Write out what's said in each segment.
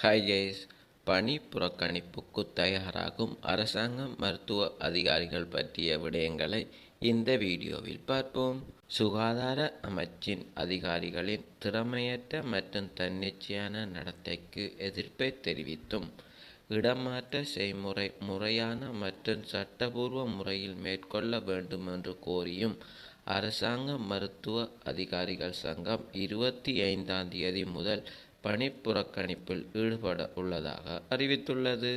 Hi Jaish பணி புறக்கணிப்புக்கு தயாராகும் அரசாங்க மருத்துவ அதிகாரிகள் பற்றிய விடயங்களை இந்த வீடியோவில் பார்ப்போம். சுகாதார அமைச்சின் அதிகாரிகளின் திறமையற்ற மற்றும் தன்னிச்சையான நடத்தைக்கு எதிர்ப்பை தெரிவித்தும் இடமாற்ற செய்முறை முறையான மற்றும் சட்டபூர்வ முறையில் மேற்கொள்ள வேண்டும் என்று கோரியும் அரசாங்க மருத்துவ அதிகாரிகள் சங்கம் இருபத்தி ஐந்தாம் தேதி முதல் பணிப்புறக்கணிப்பில் ஈடுபட உள்ளதாக அறிவித்துள்ளது.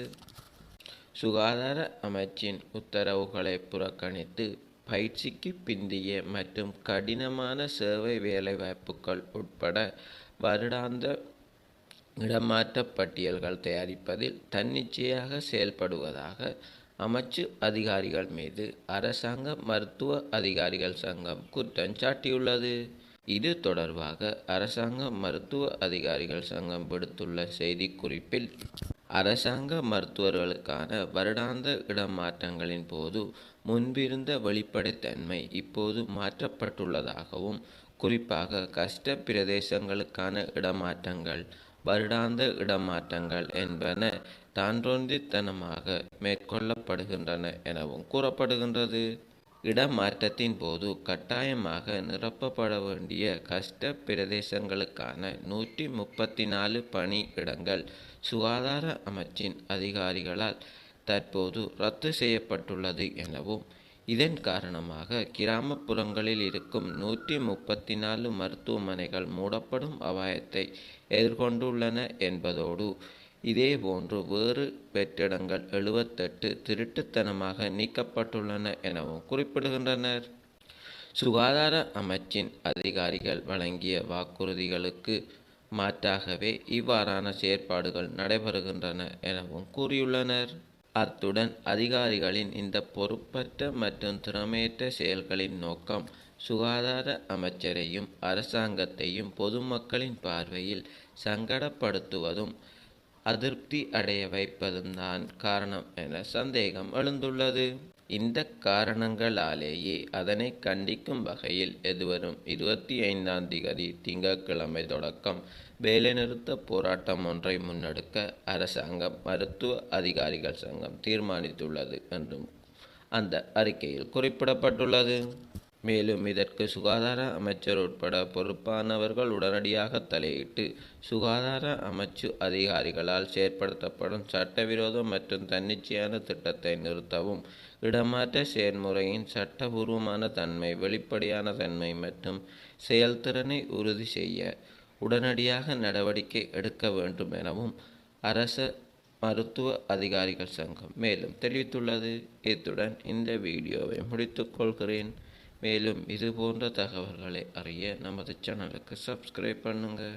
சுகாதார அமைச்சின் உத்தரவுகளை புறக்கணித்து பயிற்சிக்கு பிந்திய மற்றும் கடினமான சேவை வேலைவாய்ப்புகள் உட்பட வருடாந்த இடமாற்ற பட்டியல்கள் தயாரிப்பதில் தன்னிச்சையாக செயல்படுவதாக அமைச்சு அதிகாரிகள் மீது அரசாங்க மருத்துவ அதிகாரிகள் சங்கம் குற்றம் சாட்டியுள்ளது. இது தொடர்பாக அரசாங்க மருத்துவ அதிகாரிகள் சங்கம் விடுத்துள்ள செய்திக்குறிப்பில் அரசாங்க மருத்துவர்களுக்கான வருடாந்த இடமாற்றங்களின் போது முன்பிருந்த வெளிப்படைத்தன்மை இப்போது மாற்றப்பட்டுள்ளதாகவும் குறிப்பாக கஷ்ட பிரதேசங்களுக்கான இடமாற்றங்கள் வருடாந்த இடமாற்றங்கள் என்பன தான்றொந்தித்தனமாக மேற்கொள்ளப்படுகின்றன எனவும் கூறப்படுகின்றது. இடமாற்றத்தின் போது கட்டாயமாக நிரப்பப்பட வேண்டிய கஷ்ட பிரதேசங்களுக்கான நூற்றி முப்பத்தி நாலு பணி இடங்கள் சுகாதார அமைச்சின் அதிகாரிகளால் தற்போது ரத்து செய்யப்பட்டுள்ளது எனவும் இதன் காரணமாக கிராமப்புறங்களில் இருக்கும் நூற்றி முப்பத்தி நாலு மருத்துவமனைகள் மூடப்படும் அபாயத்தை எதிர்கொண்டுள்ளன என்பதோடு இதேபோன்று வேறு வெற்றிடங்கள் எழுபத்தெட்டு திருட்டுத்தனமாக நீக்கப்பட்டுள்ளன எனவும் குறிப்பிடுகின்றனர். சுகாதார அமைச்சின் அதிகாரிகள் வழங்கிய வாக்குறுதிகளுக்கு மாற்றாகவே இவ்வாறான செயற்பாடுகள் நடைபெறுகின்றன எனவும் கூறியுள்ளனர். அத்துடன் அதிகாரிகளின் இந்த பொறுப்பற்ற மற்றும் திறமையற்ற செயல்களின் நோக்கம் சுகாதார அமைச்சரையும் அரசாங்கத்தையும் பொதுமக்களின் பார்வையில் சங்கடப்படுத்துவதும் அதிருப்தி அடைய வைப்பதும் தான் காரணம் என சந்தேகம் எழுந்துள்ளது. இந்த காரணங்களாலேயே அதனை கண்டிக்கும் வகையில் எதுவரும் இருபத்தி ஐந்தாம் திகதி திங்கட்கிழமை தொடக்கம் வேலைநிறுத்த போராட்டம் ஒன்றை முன்னெடுக்க அரசாங்கம் மருத்துவ அதிகாரிகள் சங்கம் தீர்மானித்துள்ளது என்றும் அந்த அறிக்கையில் குறிப்பிடப்பட்டுள்ளது. மேலும் இதற்கு சுகாதார அமைச்சர் உட்பட பொறுப்பானவர்கள் உடனடியாக தலையிட்டு சுகாதார அமைச்சு அதிகாரிகளால் செயற்படுத்தப்படும் சட்டவிரோத மற்றும் தன்னிச்சையான திட்டத்தை நிறுத்தவும் இடமாற்ற செயல்முறையின் சட்டபூர்வமான தன்மை வெளிப்படையான தன்மை மற்றும் செயல்திறனை உறுதி செய்ய உடனடியாக நடவடிக்கை எடுக்க வேண்டும் எனவும் அரச மருத்துவ அதிகாரிகள் சங்கம் மேலும் தெரிவித்துள்ளது. இத்துடன் இந்த வீடியோவை முடித்துக்கொள்கிறேன் மேலும் இது போன்ற தகவல்களை அறிய நமது சேனலுக்கு சப்ஸ்கிரைப் பண்ணுங்கள்